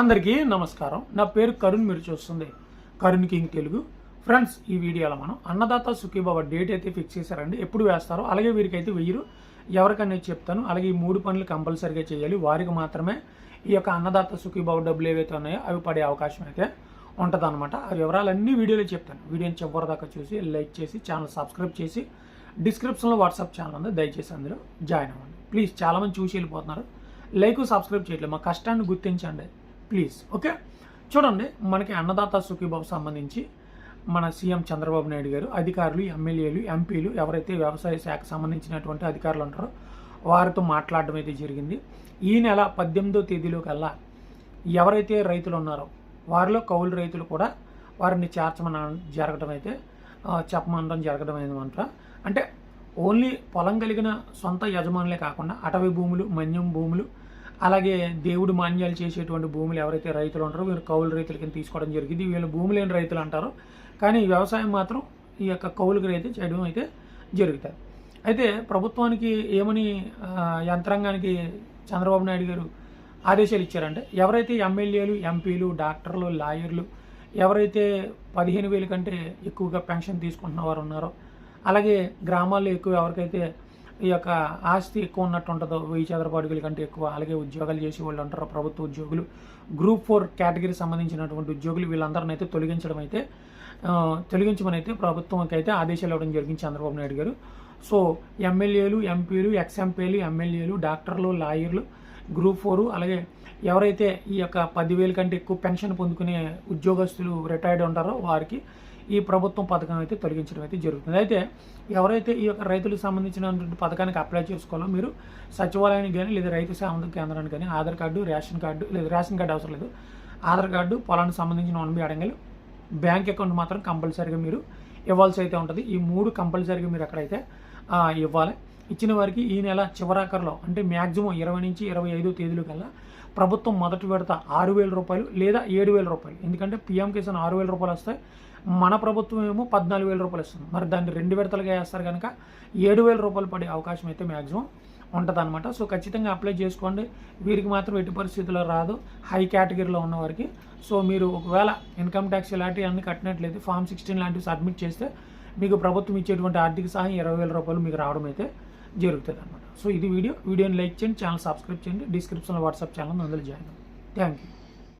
అందరికీ నమస్కారం. నా పేరు కరుణ్ మీరు చూస్తుంది కరుణ్ కింగ్ తెలుగు. ఫ్రెండ్స్ ఈ వీడియోలో మనం అన్నదాత సుఖీబాబా డేట్ అయితే ఫిక్స్ చేశారండి. ఎప్పుడు వేస్తారో అలాగే వీరికైతే వెయ్యరు. ఎవరికనేది చెప్తాను అలాగే ఈ మూడు పనులు కంపల్సరీగా చేయాలి. వారికి మాత్రమే ఈ యొక్క అన్నదాత సుఖీబాబా డబ్బులు ఏవైతే ఉన్నాయో అవి పడే అవకాశం అయితే ఉంటుందన్నమాట. ఆ వివరాలన్నీ వీడియోలో చెప్తాను. వీడియోని చివరి దాకా చూసి లైక్ చేసి ఛానల్ సబ్స్క్రైబ్ చేసి డిస్క్రిప్షన్లో వాట్సాప్ ఛానల్ ఉంది. దయచేసి అందులో జాయిన్ అవ్వండి. ప్లీజ్ చాలామంది చూసి వెళ్ళిపోతున్నారు. లైక్ సబ్స్క్రైబ్ చేయట్లేదు. మా కష్టాన్ని గుర్తించండి. Please okay? చూడండి మనకి అన్నదాత సుఖీబాబు సంబంధించి మన సీఎం చంద్రబాబు నాయుడు గారు అధికారులు ఎమ్మెల్యేలు ఎంపీలు ఎవరైతే వ్యవసాయ శాఖ సంబంధించినటువంటి అధికారులు ఉంటారో వారితో మాట్లాడడం అయితే జరిగింది. ఈ నెల పద్దెనిమిదో తేదీలో కల్లా ఎవరైతే రైతులు ఉన్నారో వారిలో కౌలు రైతులు కూడా వారిని చేర్చమన జరగడం అయితే చెప్పమనడం జరగడం అయిందన్నమాట అంటే ఓన్లీ పొలం కలిగిన సొంత యజమానులే కాకుండా అటవీ భూములు మన్యం భూములు అలాగే దేవుడు మాన్యాలు చేసేటువంటి భూములు ఎవరైతే రైతులు ఉంటారో వీరు కౌలు రైతుల కింద తీసుకోవడం జరిగింది. వీళ్ళు భూమి లేని రైతులు అంటారు. కానీ వ్యవసాయం మాత్రం ఈ యొక్క కౌలుకి అయితే చేయడం అయితే జరుగుతుంది అయితే ప్రభుత్వానికి ఏమని యంత్రాంగానికి చంద్రబాబు నాయుడు గారు ఆదేశాలు ఇచ్చారంటే ఎవరైతే ఎమ్మెల్యేలు ఎంపీలు డాక్టర్లు లాయర్లు ఎవరైతే పదిహేను వేల కంటే ఎక్కువగా పెన్షన్ తీసుకుంటున్న వారు ఉన్నారో అలాగే గ్రామాల్లో ఎక్కువ ఎవరికైతే ఈ యొక్క ఆస్తి ఎక్కువ ఉన్నట్టు ఉంటుందో వెయ్యి చదరపు అడుగుల కంటే ఎక్కువ అలాగే ఉద్యోగాలు చేసే వాళ్ళు ఉంటారో ప్రభుత్వ ఉద్యోగులు. గ్రూప్ ఫోర్ కేటగిరీ సంబంధించినటువంటి ఉద్యోగులు వీళ్ళందరిని అయితే తొలగించడం అయితే తొలగించమని అయితే ప్రభుత్వంకి అయితే ఆదేశాలు ఇవ్వడం జరిగింది చంద్రబాబు నాయుడు గారు. సో ఎమ్మెల్యేలు ఎంపీలు ఎక్స్ ఎంపీలు ఎమ్మెల్యేలు డాక్టర్లు లాయర్లు గ్రూప్ ఫోరు అలాగే ఎవరైతే ఈ యొక్క పదివేల కంటే ఎక్కువ పెన్షన్ పొందుకునే ఉద్యోగస్తులు రిటైర్డ్ ఉంటారో వారికి ఈ ప్రభుత్వం పథకం అయితే తొలగించడం అయితే జరుగుతుంది. అయితే ఎవరైతే ఈ యొక్క రైతులకు సంబంధించినటువంటి పథకానికి అప్లై చేసుకోవాలో మీరు సచివాలయానికి కానీ లేదా రైతు సేవ కేంద్రానికి కానీ ఆధార్ కార్డు రేషన్ కార్డు లేదా రేషన్ కార్డు అవసరం లేదు. ఆధార్ కార్డు పొలానికి సంబంధించిన వన్ బి అడంగలు బ్యాంక్ అకౌంట్ మాత్రం కంపల్సరీగా మీరు ఇవ్వాల్సి అయితే ఉంటుంది. ఈ మూడు కంపల్సరీగా మీరు అక్కడైతే ఇవ్వాలి. ఇచ్చిన వారికి ఈ నెల చివరాఖరులో అంటే మ్యాక్సిమం ఇరవై నుంచి ఇరవై ఐదో తేదీల కల్లా ప్రభుత్వం మొదటి విడత ఆరు వేల రూపాయలు లేదా ఏడు వేల రూపాయలు. ఎందుకంటే పీఎం కిసాన్ ఆరు వేల రూపాయలు వస్తాయి మన ప్రభుత్వం ఏమో పద్నాలుగు వేల రూపాయలు ఇస్తుంది. మరి దాన్ని రెండు విడతలుగా వేస్తారు కనుక ఏడు వేల రూపాయలు పడే అవకాశం అయితే మ్యాక్సిమం ఉంటుంది అనమాట సో ఖచ్చితంగా అప్లై చేసుకోండి. వీరికి మాత్రం ఎట్టి పరిస్థితుల్లో రాదు. హై కేటగిరీలో ఉన్నవారికి సో మీరు ఒకవేళ ఇన్కమ్ ట్యాక్స్ ఇలాంటివి అన్ని కట్టినట్లయితే ఫామ్ సిక్స్టీన్ లాంటివి సబ్మిట్ చేస్తే మీకు ప్రభుత్వం ఇచ్చేటువంటి ఆర్థిక సహాయం ఇరవై వేల రూపాయలు మీకు రావడం అయితే జరుగుతుంది అనమాట సో ఇది వీడియో. వీడియోని లైక్ చేయండి ఛానల్ సబ్స్క్రైబ్ చేయండి డిస్క్రిప్షన్లో వాట్సాప్ ఛానల్ అందులో జాయిన్ అవ్వండి. Thank you.